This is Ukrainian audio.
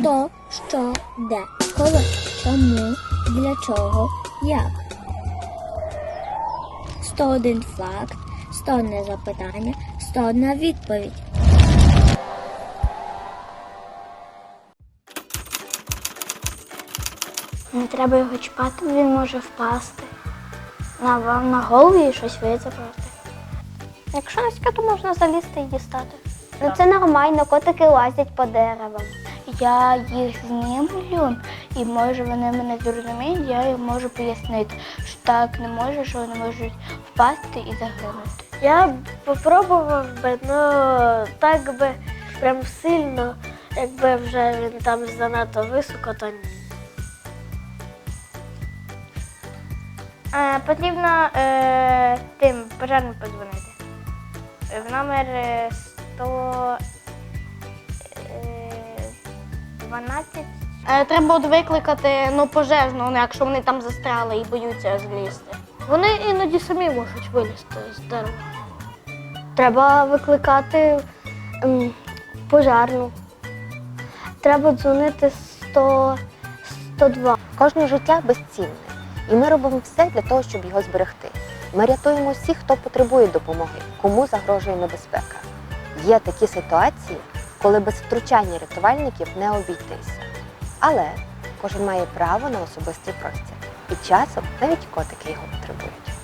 Хто, що, де, коли, чому, для чого, як. 101 факт, 101 запитання, 101 відповідь. Не треба його чіпати, він може впасти. На вам на голову і щось вицепити. Якщо низьке, то можна залізти і дістати. Ну це нормально, котики лазять по деревам. Я їх знімлю, і може вони мене зрозуміють, я їм можу пояснити, що так не може, що вони можуть впасти і загинути. Я б попробував би, ну так би прям сильно, якби вже він там занадто високо, то ні. Е, потрібно е, тим пожежним подзвонити. В номер е, 100 е, 12. Е, Треба от викликати ну, пожежну, ну, якщо вони там застряли і боються злізти. Вони іноді самі можуть вилізти з дерева. Треба викликати ем, пожарну. Треба дзвонити 100, 102. Кожне життя безцінне, і ми робимо все для того, щоб його зберегти. Ми рятуємо всіх, хто потребує допомоги, кому загрожує небезпека. Є такі ситуації, коли без втручання рятувальників не обійтися. Але кожен має право на особистий простір, і часом навіть котики його потребують.